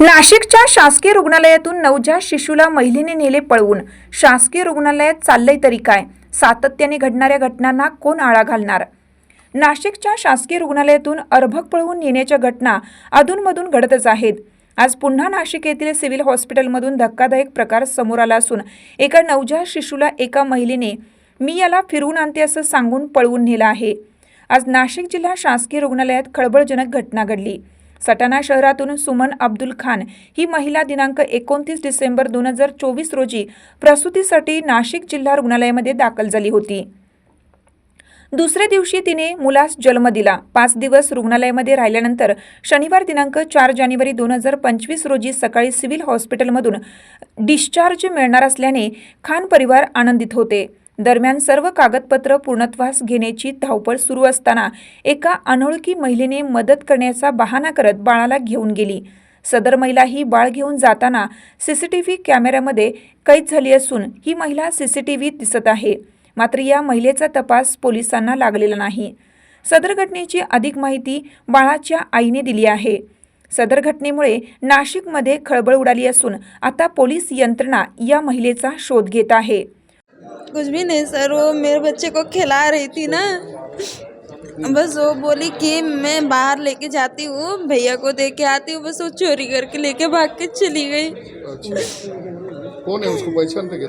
नाशिकच्या शासकीय रुग्णालयातून नवजात शिशूला महिलेने नेले पळवून. शासकीय रुग्णालयात चाललंय तरी काय? सातत्याने घडणाऱ्या घटनांना कोण आळा घालणार? नाशिकच्या शासकीय रुग्णालयातून अर्भक पळवून नेण्याच्या घटना अधूनमधून घडतच आहेत. आज पुन्हा नाशिक येथील सिव्हिल हॉस्पिटलमधून धक्कादायक प्रकार समोर आला असून एका नवजात शिशूला एका महिलेने मी याला फिरवून आणते असं सांगून पळवून नेलं आहे. आज नाशिक जिल्हा शासकीय रुग्णालयात खळबळजनक घटना घडली. सटाणा शहरातून सुमन अब्दुल खान ही महिला दिनांक एकोणतीस डिसेंबर दोन हजार चोवीस रोजी प्रसूतीसाठी नाशिक जिल्हा रुग्णालयामध्ये दाखल झाली होती. दुसऱ्या दिवशी तिने मुलास जन्म दिला. पाच दिवस रुग्णालयामध्ये राहिल्यानंतर शनिवार दिनांक चार जानेवारी दोन हजार पंचवीस रोजी सकाळी सिव्हिल हॉस्पिटलमधून डिस्चार्ज मिळणार असल्याने खान परिवार आनंदित होते. दरम्यान सर्व कागदपत्र पूर्णत्वास घेण्याची धावपळ सुरू असताना एका अनोळखी महिलेने मदत करण्याचा बहाणा करत बाळाला घेऊन गेली. सदर महिला ही बाळ घेऊन जाताना सीसीटीव्ही कॅमेऱ्यामध्ये कैद झाली असून ही महिला सीसीटीव्हीत दिसत आहे. मात्र या महिलेचा तपास पोलिसांना लागलेला नाही. सदर घटनेची अधिक माहिती बाळाच्या आईने दिली आहे. सदर घटनेमुळे नाशिकमध्ये खळबळ उडाली असून आता पोलीस यंत्रणा या महिलेचा शोध घेत आहे. कुछ भी नहीं सर वो मेरे बच्चे को खिला रही थी ना। बस वो बोली कि मैं बाहर लेके जाती हूँ भैया को दे के आती हूँ बस वो चोरी करके लेके भाग के चली गई। अच्छा। कौन है उसको पहचानते क्या?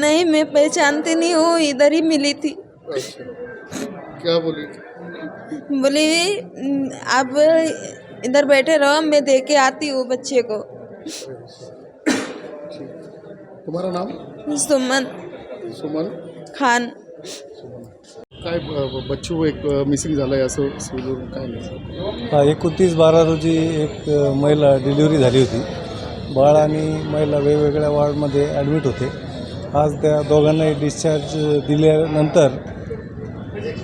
नहीं मैं पहचानती नहीं हूँ इधर ही मिली थी। अच्छा। क्या बोली? बोली आप इधर बैठे रहो मैं दे के आती हूँ बच्चे को। तुम्हारा नाम? सुमन। सुमन? खान. काय ब- बच्चू एक मिसिंग झालंय असं सिव्हिलवरून काय नाही. हा एकोणतीस बारा रोजी एक अ, महिला डिलिव्हरी झाली होती. बाळ आणि महिला वेगवेगळ्या वॉर्डमध्ये ॲडमिट होते. आज त्या दोघांनाही डिस्चार्ज दिल्यानंतर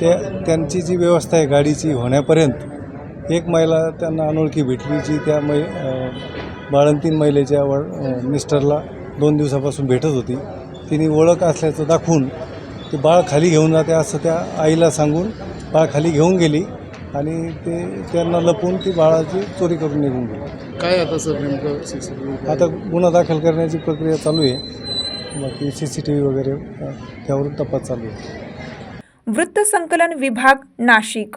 त्या त्यांची जी व्यवस्था आहे गाडीची होण्यापर्यंत एक महिला त्यांना अनोळखी भेटली जी त्या मै अ, बाळंतीन महिलेच्या व मिस्टरला दोन दिवसापासून भेटत होती. तिने ओळख असल्याचं दाखवून ते बाळ खाली घेऊन जाते असं त्या आईला सांगून बाळ खाली घेऊन गेली आणि ते त्यांना लपवून ती बाळाची चोरी करून निघून गेली. काय आता सर नेमकं आता गुन्हा दाखल करण्याची प्रक्रिया चालू आहे. बाकी सी सी टी व्ही वगैरे त्यावरून तपास चालू आहे. वृत्त संकलन विभाग नाशिक.